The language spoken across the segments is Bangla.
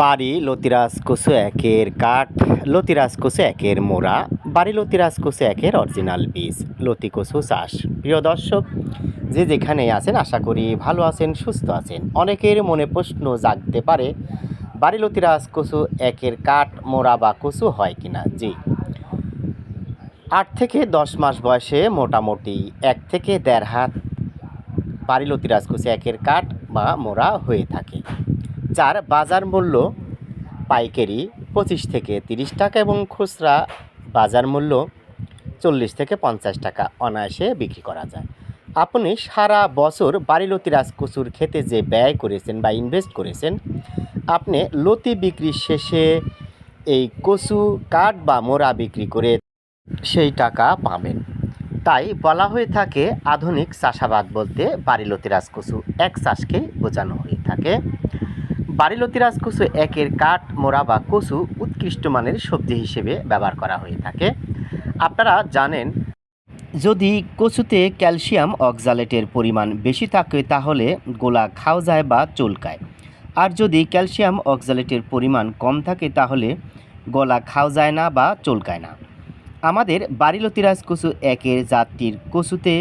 বাড়ি লতিরাজ কচু একের কাঠ, লতিরাজ কচু একের মোড়া, বাড়ি লতিরাজ কচু একের অরিজিনাল বীজ, লতি কচু চাষ। প্রিয় দর্শক, যে যেখানে আছেন, আশা করি ভালো আছেন, সুস্থ আছেন। অনেকের মনে প্রশ্ন জাগতে পারে, বাড়ি লতিরাজ কচু একের কাঠ, মোড়া বা কচু হয় কিনা? জি। আট থেকে দশ মাস বয়সে মোটামুটি এক থেকে দেড় হাত বাড়ি লতিরাজ কচু একের কাঠ বা মোড়া হয়ে থাকে। যার বাজার মূল্য পাইকারি পঁচিশ থেকে তিরিশ টাকা এবং খুচরা বাজার মূল্য চল্লিশ থেকে পঞ্চাশ টাকা অনায়াসে বিক্রি করা যায়। আপনি সারা বছর বাড়ি লতি রাজকচুর খেতে যে ব্যয় করেছেন বা ইনভেস্ট করেছেন, আপনি লতি বিক্রি শেষে এই কচু কাঠ বা মোড়া বিক্রি করে সেই টাকা পাবেন। তাই বলা হয়ে থাকে, আধুনিক চাষাবাদ বলতে বাড়িলতি রাজকচু এক চাষকে বোঝানো হয়ে থাকে। বাড়িলতি রাজকচু একের কাঠ, মোড়া বা কচু উৎকৃষ্ট মানের সবজি হিসেবে ব্যবহার করা হয়ে থাকে। আপনারা জানেন, যদি কচুতে ক্যালসিয়াম অক্সালেটের পরিমাণ বেশি থাকে, তাহলে গোলা খাওয়া যায় বা চুলকায়। আর যদি ক্যালসিয়াম অক্সালেটের পরিমাণ কম থাকে, তাহলে গলা খাওয়া যায় না বা চুলকায় না। আমাদের বাড়িলতিরাজ কচু একের জাতটির কচুতে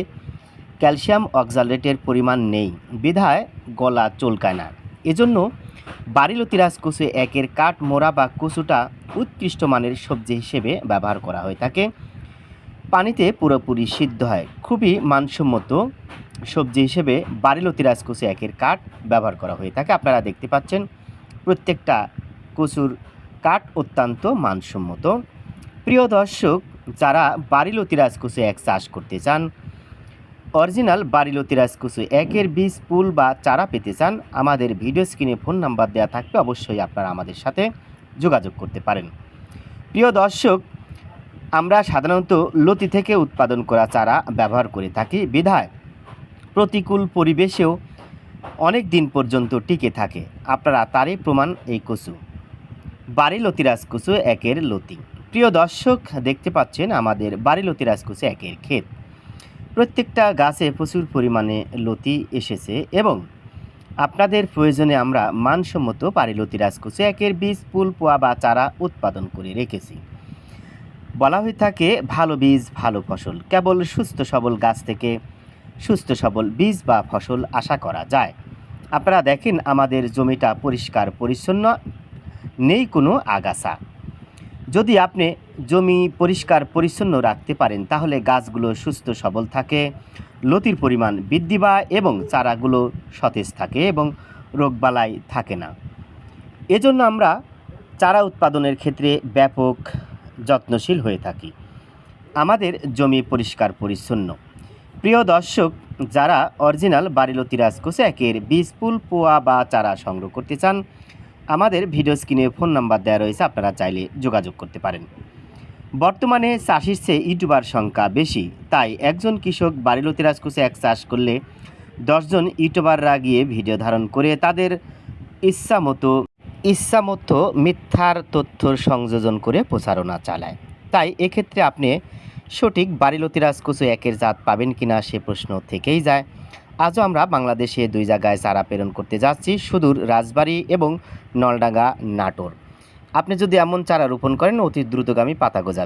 ক্যালসিয়াম অক্সালেটের পরিমাণ নেই। বিধায় গলা চুলকায় না। এজন্য বাড়িলতিরাজ কচু একের কাঠ, মোড়া বা কচুটা উৎকৃষ্ট মানের সবজি হিসেবে ব্যবহার করা হয়ে থাকে। পানিতে পুরোপুরি সিদ্ধ হয়। খুবই মানসম্মত সবজি হিসেবে বাড়িলতিরাজ কচু একের কাঠ ব্যবহার করা হয়ে থাকে। আপনারা দেখতে পাচ্ছেন, প্রত্যেকটা কচুর কাঠ অত্যন্ত মানসম্মত। প্রিয় দর্শক, যারা বাড়িলতি রাজকুচু এক চাষ করতে চান অরিজিনাল বাড়িলতি রাজকুচু একের বীজ, পুল বা চারা পেতে চান, আমাদের ভিডিও স্ক্রিনে ফোন নাম্বার দেওয়া থাকবে, অবশ্যই আপনারা আমাদের সাথে যোগাযোগ করতে পারেন। প্রিয় দর্শক, আমরা সাধারণত লতি থেকে উৎপাদন করা চারা ব্যবহার করে থাকি, বিধায় প্রতিকূল পরিবেশেও অনেক দিন পর্যন্ত টিকে থাকে। আপনারা তারই প্রমাণ এই কচু বাড়ি লতিরাজ কচু একের লতি। প্রিয় দর্শক, দেখতে পাচ্ছেন আমাদের বাড়ি লতিরাজ রাজকুচে একের ক্ষেত। প্রত্যেকটা গাছে প্রচুর পরিমাণে লতি এসেছে এবং আপনাদের প্রয়োজনে আমরা মানসম্মত পারিলতি রাজকুচে একের বীজ, ফুল, পোয়া বা চারা উৎপাদন করে রেখেছি। বলা হয়ে থাকে, ভালো বীজ, ভালো ফসল। কেবল সুস্থ সবল গাছ থেকে সুস্থ সবল বীজ বা ফসল আশা করা যায়। আপনারা দেখেন, আমাদের জমিটা পরিষ্কার, পরিচ্ছন্ন, নেই কোনো আগাছা। যদি আপনি জমি পরিষ্কার পরিচ্ছন্ন রাখতে পারেন, তাহলে গাছগুলো সুস্থ সবল থাকে, লতির পরিমাণ বৃদ্ধি পায় এবং চারাগুলো সতেজ থাকে এবং রোগবালাই থাকে না। এজন্য আমরা চারা উৎপাদনের ক্ষেত্রে ব্যাপক যত্নশীল হয়ে থাকি। আমাদের জমি পরিষ্কার পরিচ্ছন্ন। প্রিয় দর্শক, যারা অরিজিনাল বাড়িলতি রাজকোষে একের বীজ পুল পোয়া বা চারা সংগ্রহ করতে চান, আমাদের ভিডিও স্ক্রিনে ফোন নাম্বার দেওয়া রয়েছে, আপনারা চাইলে যোগাযোগ করতে পারেন। বর্তমানে চাষির চেয়ে ইউটিউবার সংখ্যা বেশি। তাই একজন কৃষক বাড়িলতি রাজকুচে এক চাষ করলে দশজন ইউটিউবাররা গিয়ে ভিডিও ধারণ করে তাদের ইচ্ছা মতো ইচ্ছা মতো মিথ্যার তথ্যর সংযোজন করে প্রচারণা চালায়। তাই এক্ষেত্রে আপনি সঠিক বাড়িলতি রাজকুচু একের জাত পাবেন কিনা সে প্রশ্ন থেকেই যায়। আজও আমরা বাংলাদেশে দুই জায়গায় চারা প্রেরণ করতে যাচ্ছি। সুদূর রাজবাড়ি এবং নলডাঙ্গা নাটোর। আপনি যদি এমন চারা রোপণ করেন অতি দ্রুতগামী পাতা গজাবে।